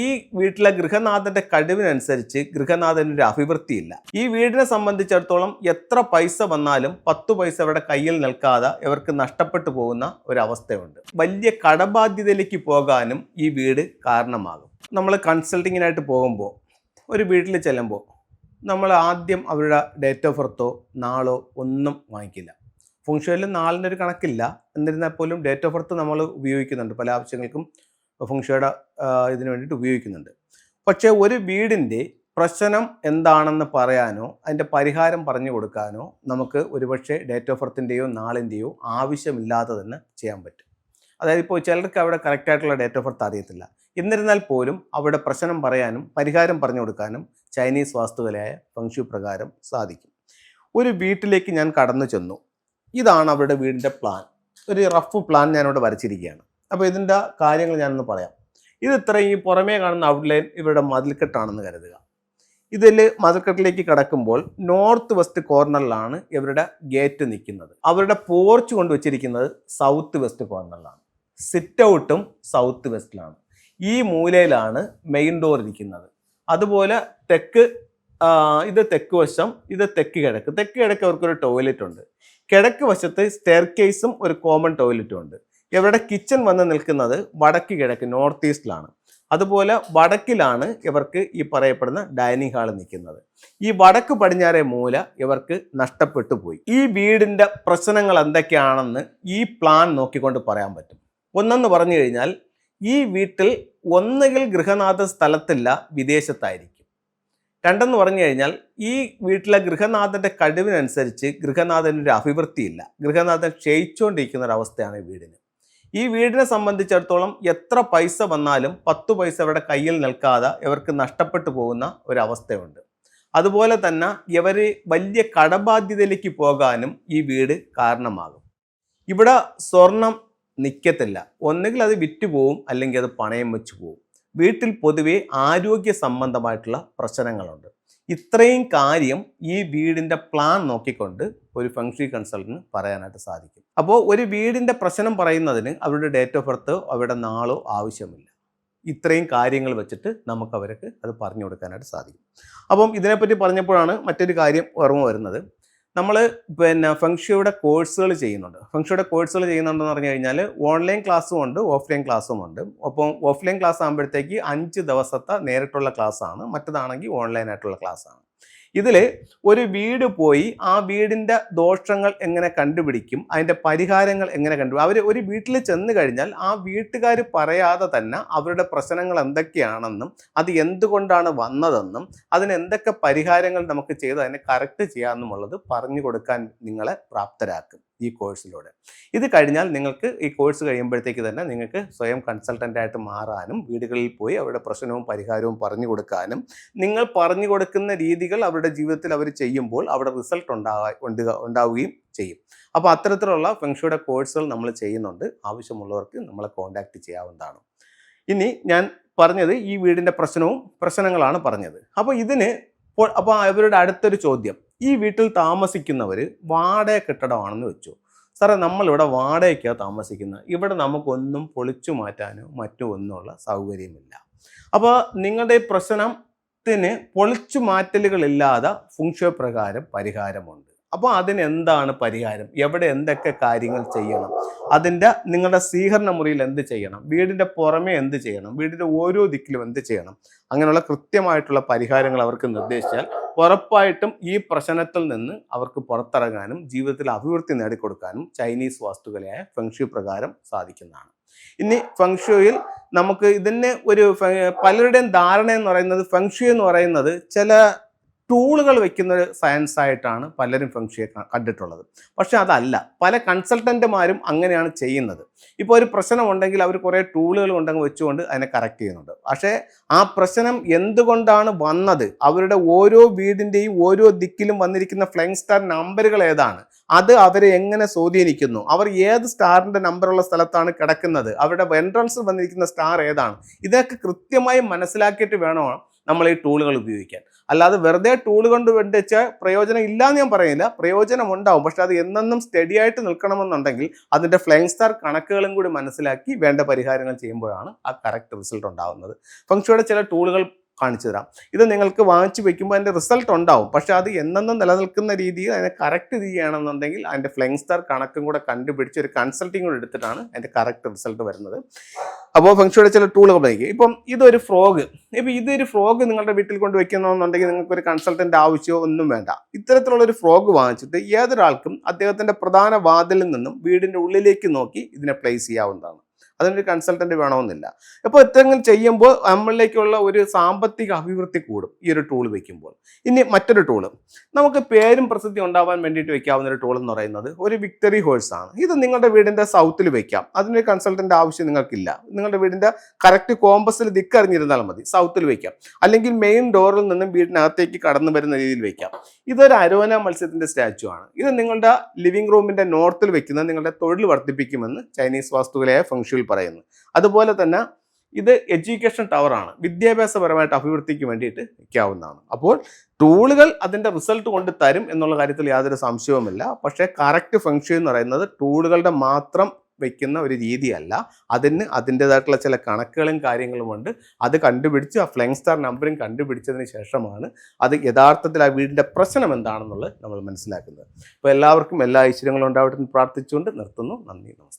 ഈ വീട്ടിലെ ഗൃഹനാഥന്റെ കഴിവിനനുസരിച്ച് ഗൃഹനാഥന് ഒരു അഭിവൃദ്ധിയില്ല. ഈ വീടിനെ സംബന്ധിച്ചിടത്തോളം എത്ര പൈസ വന്നാലും പത്ത് പൈസ അവരുടെ കയ്യിൽ നിൽക്കാതെ ഇവർക്ക് നഷ്ടപ്പെട്ടു പോകുന്ന ഒരവസ്ഥയുണ്ട്. വലിയ കടബാധ്യതയിലേക്ക് പോകാനും ഈ വീട് കാരണമാകും. നമ്മൾ കൺസൾട്ടിങ്ങിനായിട്ട് പോകുമ്പോൾ ഒരു വീട്ടിൽ ചെല്ലുമ്പോൾ നമ്മൾ ആദ്യം അവരുടെ ഡേറ്റ് ഓഫ് ബർത്തോ നാളോ ഒന്നും വാങ്ങിക്കില്ല. ഫംഗ്ഷനിൽ നാളിന്റെ ഒരു കണക്കില്ല. എന്നിരുന്നാൽ പോലും ഡേറ്റ് ഓഫ് ബർത്ത് നമ്മൾ ഉപയോഗിക്കുന്നുണ്ട്. പല ആവശ്യങ്ങൾക്കും ഫുങ്ഷയുടെ ഇതിനു വേണ്ടിയിട്ട് ഉപയോഗിക്കുന്നുണ്ട്. പക്ഷേ ഒരു വീടിന്റെ പ്രശ്നം എന്താണെന്ന് പറയാനോ അതിന്റെ പരിഹാരം പറഞ്ഞു കൊടുക്കാനോ നമുക്ക് ഒരുപക്ഷെ ഡേറ്റ് ഓഫ് ബർത്തിന്റെയോ നാളിന്റെയോ ആവശ്യമില്ലാതെ തന്നെ ചെയ്യാൻ പറ്റും. അതായത് ഇപ്പോൾ ചിലർക്ക് അവിടെ കറക്റ്റായിട്ടുള്ള ഡേറ്റ് ഓഫ് ബർത്ത് അറിയത്തില്ല. എന്നിരുന്നാൽ പോലും അവിടെ പ്രശ്നം പറയാനും പരിഹാരം പറഞ്ഞു കൊടുക്കാനും ചൈനീസ് വാസ്തുകലയായ ഫംഗ്ഷു പ്രകാരം സാധിക്കും. ഒരു വീട്ടിലേക്ക് ഞാൻ കടന്നു ചെന്നു. ഇതാണ് അവരുടെ വീടിന്റെ പ്ലാൻ ഒരു റഫ് പ്ലാൻ ഞാനിവിടെ വരച്ചിരിക്കുകയാണ്. അപ്പോൾ ഇതിന്റെ കാര്യങ്ങൾ ഞാനൊന്ന് പറയാം. ഇത് ഇത്രയും ഈ പുറമേ കാണുന്ന ഔട്ട്ലൈൻ ഇവരുടെ മതിൽക്കെട്ടാണെന്ന് കരുതുക. ഇതിൽ മതിൽക്കെട്ടിലേക്ക് കടക്കുമ്പോൾ നോർത്ത് വെസ്റ്റ് കോർണറിലാണ് ഇവരുടെ ഗേറ്റ് നിൽക്കുന്നത്. അവരുടെ പോർച്ച് കൊണ്ട് വെച്ചിരിക്കുന്നത് സൗത്ത് വെസ്റ്റ് കോർണറിലാണ് സിറ്റ് ഔട്ടും സൗത്ത് വെസ്റ്റിലാണ് ഈ മൂലയിലാണ് മെയിൻ ഡോർ ഇരിക്കുന്നത്. അതുപോലെ തെക്ക് ഇത് തെക്ക് വശം ഇത് തെക്ക് കിഴക്ക്. തെക്ക് കിഴക്ക് അവർക്കൊരു ടോയ്ലറ്റ് ഉണ്ട്. കിഴക്ക് വശത്ത് സ്റ്റെയർ കേസും ഒരു കോമൺ ടോയ്ലറ്റും ഉണ്ട്. ഇവരുടെ കിച്ചൺ വന്ന് നിൽക്കുന്നത് വടക്ക് കിഴക്ക് നോർത്ത് ഈസ്റ്റിലാണ് അതുപോലെ വടക്കിലാണ് ഇവർക്ക് ഈ പറയപ്പെടുന്ന ഡൈനിങ് ഹാൾ നിൽക്കുന്നത്. ഈ വടക്ക് പടിഞ്ഞാറെ മൂല ഇവർക്ക് നഷ്ടപ്പെട്ടു പോയി. ഈ വീടിന്റെ പ്രശ്നങ്ങൾ എന്തൊക്കെയാണെന്ന് ഈ പ്ലാൻ നോക്കിക്കൊണ്ട് പറയാൻ പറ്റും. ഒന്നെന്ന് പറഞ്ഞു കഴിഞ്ഞാൽ ഈ വീട്ടിൽ ഒന്നുകിൽ ഗൃഹനാഥ സ്ഥലത്തില്ല വിദേശത്തായിരിക്കും. രണ്ടെന്ന് പറഞ്ഞു കഴിഞ്ഞാൽ ഈ വീട്ടിലെ ഗൃഹനാഥന്റെ കഴിവിനനുസരിച്ച് ഗൃഹനാഥന്റെ ഒരു അഭിവൃദ്ധിയില്ല. ഗൃഹനാഥൻ ക്ഷയിച്ചുകൊണ്ടിരിക്കുന്ന ഒരു അവസ്ഥയാണ് ഈ വീടിന്. ഈ വീടിനെ സംബന്ധിച്ചിടത്തോളം എത്ര പൈസ വന്നാലും പത്ത് പൈസ അവരുടെ കയ്യിൽ നിൽക്കാതെ ഇവർക്ക് നഷ്ടപ്പെട്ടു പോകുന്ന ഒരവസ്ഥയുണ്ട്. അതുപോലെ തന്നെ ഇവർ വലിയ കടബാധ്യതയിലേക്ക് പോകാനും ഈ വീട് കാരണമാകും. ഇവിടെ സ്വർണം നിൽക്കത്തില്ല ഒന്നുകിൽ അത് വിറ്റ് പോവും അല്ലെങ്കിൽ അത് പണയം വെച്ച് പോകും വീട്ടിൽ പൊതുവേ ആരോഗ്യ സംബന്ധമായിട്ടുള്ള പ്രശ്നങ്ങളുണ്ട്. ഇത്രയും കാര്യം ഈ വീടിന്റെ പ്ലാൻ നോക്കിക്കൊണ്ട് ഒരു ഫംഗ്ഷി കൺസൾട്ടന് പറയാനായിട്ട് സാധിക്കും. അപ്പോൾ ഒരു വീടിന്റെ പ്രശ്നം പറയുന്നതിന് അവരുടെ ഡേറ്റ് ഓഫ് ബർത്തോ അവരുടെ നാളോ ആവശ്യമില്ല. ഇത്രയും കാര്യങ്ങൾ വെച്ചിട്ട് നമുക്ക് അവർക്ക് അത് പറഞ്ഞു കൊടുക്കാനായിട്ട് സാധിക്കും. അപ്പം ഇതിനെപ്പറ്റി പറഞ്ഞപ്പോഴാണ് മറ്റൊരു കാര്യം ഓർമ്മ വരുന്നത്. നമ്മൾ പിന്നെ ഫംഗ്ഷയുടെ കോഴ്സുകൾ ചെയ്യുന്നുണ്ട്. ഫംഗ്ഷയുടെ കോഴ്സുകൾ ചെയ്യുന്നുണ്ടെന്ന് പറഞ്ഞു കഴിഞ്ഞാൽ ഓൺലൈൻ ക്ലാസ്സും ഉണ്ട് ഓഫ്ലൈൻ ക്ലാസ്സും ഉണ്ട്. അപ്പം ഓഫ്ലൈൻ ക്ലാസ് ആകുമ്പോഴത്തേക്ക് അഞ്ച് ദിവസത്തെ നേരിട്ടുള്ള ക്ലാസ്സാണ്. മറ്റതാണെങ്കിൽ ഓൺലൈൻ ആയിട്ടുള്ള ക്ലാസ്സാണ്. ഇതിൽ ഒരു വീട് പോയി ആ വീടിന്റെ ദോഷങ്ങൾ എങ്ങനെ കണ്ടുപിടിക്കും? അതിന്റെ പരിഹാരങ്ങൾ എങ്ങനെ കണ്ടുപിടിക്കും അവർ ഒരു വീട്ടിൽ ചെന്ന് കഴിഞ്ഞാൽ ആ വീട്ടുകാർ പറയാതെ തന്നെ അവരുടെ പ്രശ്നങ്ങൾ എന്തൊക്കെയാണെന്നും അത് എന്തുകൊണ്ടാണ് വന്നതെന്നും അതിന് എന്തൊക്കെ പരിഹാരങ്ങൾ നമുക്ക് ചെയ്ത് അതിനെ കറക്റ്റ് ചെയ്യാമെന്നുള്ളത് പറഞ്ഞു കൊടുക്കാൻ നിങ്ങളെ പ്രാപ്തരാക്കും ഈ കോഴ്സിലൂടെ. ഇത് കഴിഞ്ഞാൽ നിങ്ങൾക്ക് ഈ കോഴ്സ് കഴിയുമ്പോഴത്തേക്ക് തന്നെ നിങ്ങൾക്ക് സ്വയം കൺസൾട്ടന്റ് ആയിട്ട് മാറാനും വീടുകളിൽ പോയി അവരുടെ പ്രശ്നവും പരിഹാരവും പറഞ്ഞു കൊടുക്കാനും നിങ്ങൾ പറഞ്ഞു കൊടുക്കുന്ന രീതികൾ അവരുടെ ജീവിതത്തിൽ അവർ ചെയ്യുമ്പോൾ അവിടെ റിസൾട്ട് ഉണ്ടാകാ ഉണ്ടാ- ഉണ്ടാവുകയും ചെയ്യും. അപ്പോൾ അത്തരത്തിലുള്ള ഫെങ്ഷയുടെ കോഴ്സുകൾ നമ്മൾ ചെയ്യുന്നുണ്ട്. ആവശ്യമുള്ളവർക്ക് നമ്മളെ കോൺടാക്റ്റ് ചെയ്യാവുന്നതാണ്. ഇനി ഞാൻ പറഞ്ഞത് ഈ വീടിന്റെ പ്രശ്നവും പ്രശ്നങ്ങളാണ് പറഞ്ഞത്. അപ്പോൾ ഇതിന് അപ്പോൾ അവരുടെ അടുത്തൊരു ചോദ്യം. ഈ വീട്ടിൽ താമസിക്കുന്നവർ വാടക കെട്ടിടമാണെന്ന് വെച്ചു. സാറേ നമ്മളിവിടെ വാടകയ്ക്കാണ് താമസിക്കുന്നത് ഇവിടെ നമുക്കൊന്നും പൊളിച്ചു മാറ്റാനോ മറ്റോ ഒന്നുമുള്ള സൗകര്യമില്ല. അപ്പോൾ നിങ്ങളുടെ ഈ പ്രശ്നത്തിന് പൊളിച്ചു മാറ്റലുകളില്ലാതെ ഫുങ്ഷോ പ്രകാരം പരിഹാരമുണ്ട്. അപ്പോൾ അതിനെന്താണ് പരിഹാരം? എവിടെ എന്തൊക്കെ കാര്യങ്ങൾ ചെയ്യണം? അതിന്റെ നിങ്ങളുടെ സ്വീകരണ മുറിയിൽ എന്ത് ചെയ്യണം? വീടിന്റെ പുറമേ എന്ത് ചെയ്യണം? വീടിന്റെ ഓരോ ദിക്കിലും എന്ത് ചെയ്യണം? അങ്ങനെയുള്ള കൃത്യമായിട്ടുള്ള പരിഹാരങ്ങൾ അവർക്ക് നിർദ്ദേശിച്ചാൽ ഉറപ്പായിട്ടും ഈ പ്രശ്നത്തിൽ നിന്ന് അവർക്ക് പുറത്തിറങ്ങാനും ജീവിതത്തിൽ അഭിവൃദ്ധി നേടിക്കൊടുക്കാനും ചൈനീസ് വാസ്തുകലയായ ഫെങ്ഷു പ്രകാരം സാധിക്കുന്നതാണ്. ഇനി ഫെങ്ഷുയിൽ നമുക്ക് ഇതിന് ഒരു പലരുടെയും ധാരണ എന്ന് പറയുന്നത് ഫെങ്ഷി എന്ന് പറയുന്നത് ചില ടൂളുകൾ വെക്കുന്ന ഒരു സയൻസ് ആയിട്ടാണ് പലരും ഫെങ്ഷിയെ കണ്ടിട്ടുള്ളത്. പക്ഷെ അതല്ല പല കൺസൾട്ടന്റുമാരും അങ്ങനെയാണ് ചെയ്യുന്നത്. ഇപ്പോൾ ഒരു പ്രശ്നം ഉണ്ടെങ്കിൽ അവർ കുറേ ടൂളുകൾ കൊണ്ടങ്ങ് വെച്ചുകൊണ്ട് അതിനെ കറക്റ്റ് ചെയ്യുന്നുണ്ട്. പക്ഷേ ആ പ്രശ്നം എന്തുകൊണ്ടാണ് വന്നത്? അവരുടെ ഓരോ വീടിന്റെയും ഓരോ ദിക്കിലും വന്നിരിക്കുന്ന ഫ്ലൈങ് സ്റ്റാർ നമ്പറുകൾ ഏതാണ്? അത് അവരെ എങ്ങനെ സ്വാധീനിക്കുന്നു? അവർ ഏത് സ്റ്റാറിന്റെ നമ്പറുള്ള സ്ഥലത്താണ് കിടക്കുന്നത്? അവരുടെ എൻട്രൻസ് വന്നിരിക്കുന്ന സ്റ്റാർ ഏതാണ്? ഇതൊക്കെ കൃത്യമായി മനസ്സിലാക്കിയിട്ട് വേണം നമ്മൾ ഈ ടൂളുകൾ ഉപയോഗിക്കാൻ? അല്ലാതെ വെറുതെ ടൂൾ കൊണ്ട് വെച്ച് പ്രയോജനം ഇല്ലാന്ന് ഞാൻ പറയുന്നില്ല. പ്രയോജനം ഉണ്ടാവും പക്ഷെ അത് എന്നെന്നും സ്റ്റഡി ആയിട്ട് നിൽക്കണമെന്നുണ്ടെങ്കിൽ അതിന്റെ ഫ്ലൈങ് സ്റ്റാർ കണക്കുകളും കൂടി മനസ്സിലാക്കി വേണ്ട പരിഹാരങ്ങൾ ചെയ്യുമ്പോഴാണ് ആ കറക്റ്റ് റിസൾട്ട് ഉണ്ടാകുന്നത് ഫംഗ്ഷയുടെ ചില ടൂളുകൾ കാണിച്ചു തരാം. ഇത് നിങ്ങൾക്ക് വാങ്ങിച്ചു വെക്കുമ്പോൾ അതിന്റെ റിസൾട്ട് ഉണ്ടാവും. പക്ഷേ അത് എന്നെന്നും നിലനിൽക്കുന്ന രീതിയിൽ അതിനെ കറക്റ്റ് ചെയ്യുകയാണെന്നുണ്ടെങ്കിൽ അതിന്റെ ഫ്ലെങ്സ്റ്റർ കണക്കും കൂടെ കണ്ടുപിടിച്ച് ഒരു കൺസൾട്ടിങ് കൂടെ എടുത്തിട്ടാണ് അതിന്റെ കറക്റ്റ് റിസൾട്ട് വരുന്നത്. അപ്പോൾ ഫംഗ്ഷയുടെ ചില ടൂളുകൾ ഉപയോഗിക്കും ഇപ്പം ഇതൊരു ഫ്രോഗ് ഇപ്പം ഇതൊരു ഫ്രോഗ് നിങ്ങളുടെ വീട്ടിൽ കൊണ്ട് വെക്കണമെന്നുണ്ടെങ്കിൽ നിങ്ങൾക്ക് ഒരു കൺസൾട്ടന്റ് ആവശ്യമോ ഒന്നും വേണ്ട. ഇത്തരത്തിലുള്ള ഒരു ഫ്രോഗ് വാങ്ങിച്ചിട്ട് ഏതൊരാൾക്കും അദ്ദേഹത്തിന്റെ പ്രധാന വാതിലിൽ നിന്നും വീടിന്റെ ഉള്ളിലേക്ക് നോക്കി ഇതിനെ പ്ലേസ് ചെയ്യാവുന്നതാണ്. അതിനൊരു കൺസൾട്ടന്റ് വേണമെന്നില്ല. അപ്പോൾ ഇത്തരങ്ങൾ ചെയ്യുമ്പോൾ നമ്മളിലേക്കുള്ള ഒരു സാമ്പത്തിക അഭിവൃദ്ധി കൂടും ഈ ഒരു ടൂൾ വെക്കുമ്പോൾ. ഇനി മറ്റൊരു ടൂൾ നമുക്ക് പേരും പ്രസിദ്ധി ഉണ്ടാവാൻ വേണ്ടിയിട്ട് വെക്കാവുന്ന ഒരു ടൂൾ എന്ന് പറയുന്നത് ഒരു വിക്ടറി ഹോഴ്സ് ആണ്. ഇത് നിങ്ങളുടെ വീടിന്റെ സൗത്തിൽ വെക്കാം. അതിനൊരു കൺസൾട്ടന്റ് ആവശ്യം നിങ്ങൾക്കില്ല. നിങ്ങളുടെ വീടിന്റെ കറക്റ്റ് കോമ്പസിൽ ദിക്കറിഞ്ഞിരുന്നാൽ മതി. സൗത്തിൽ വെക്കാം. അല്ലെങ്കിൽ മെയിൻ ഡോറിൽ നിന്നും വീടിനകത്തേക്ക് കടന്നു വരുന്ന രീതിയിൽ വെക്കാം. ഇതൊരു അരോന മത്സ്യത്തിന്റെ സ്റ്റാച്ചു ആണ്. ഇത് നിങ്ങളുടെ ലിവിംഗ് റൂമിന്റെ നോർത്തിൽ വെക്കുന്നത് നിങ്ങളുടെ തൊഴിൽ വർദ്ധിപ്പിക്കുമെന്ന് ചൈനീസ് വാസ്തുവിലെ ഫംഗ്ഷനിൽ പറയുന്നു. അതുപോലെ തന്നെ ഇത് എഡ്യൂക്കേഷൻ ടവറാണ്. വിദ്യാഭ്യാസപരമായിട്ട് അഭിവൃദ്ധിക്ക് വേണ്ടിയിട്ട് വയ്ക്കാവുന്നതാണ് അപ്പോൾ ടൂളുകൾ അതിന്റെ റിസൾട്ട് കൊണ്ട് തരും എന്നുള്ള കാര്യത്തിൽ യാതൊരു സംശയവുമില്ല. പക്ഷേ കറക്റ്റ് ഫംഗ്ഷൻ എന്ന് പറയുന്നത് ടൂളുകളുടെ മാത്രം വെക്കുന്ന ഒരു രീതിയല്ല. അതിന് അതിന്റെതായിട്ടുള്ള ചില കണക്കുകളും കാര്യങ്ങളുമുണ്ട് അത് കണ്ടുപിടിച്ച് ആ ഫ്ലെങ് സ്റ്റാർ നമ്പറിങ് കണ്ടുപിടിച്ചതിന് ശേഷമാണ് അത് യഥാർത്ഥത്തിൽ ആ വീടിന്റെ പ്രശ്നം എന്താണെന്നുള്ളത് നമ്മൾ മനസ്സിലാക്കുന്നത്. അപ്പോൾ എല്ലാവർക്കും എല്ലാ ഐശ്വര്യങ്ങളും ഉണ്ടാവട്ടെ എന്ന് പ്രാർത്ഥിച്ചുകൊണ്ട് നിർത്തുന്നു. നന്ദി നമസ്കാരം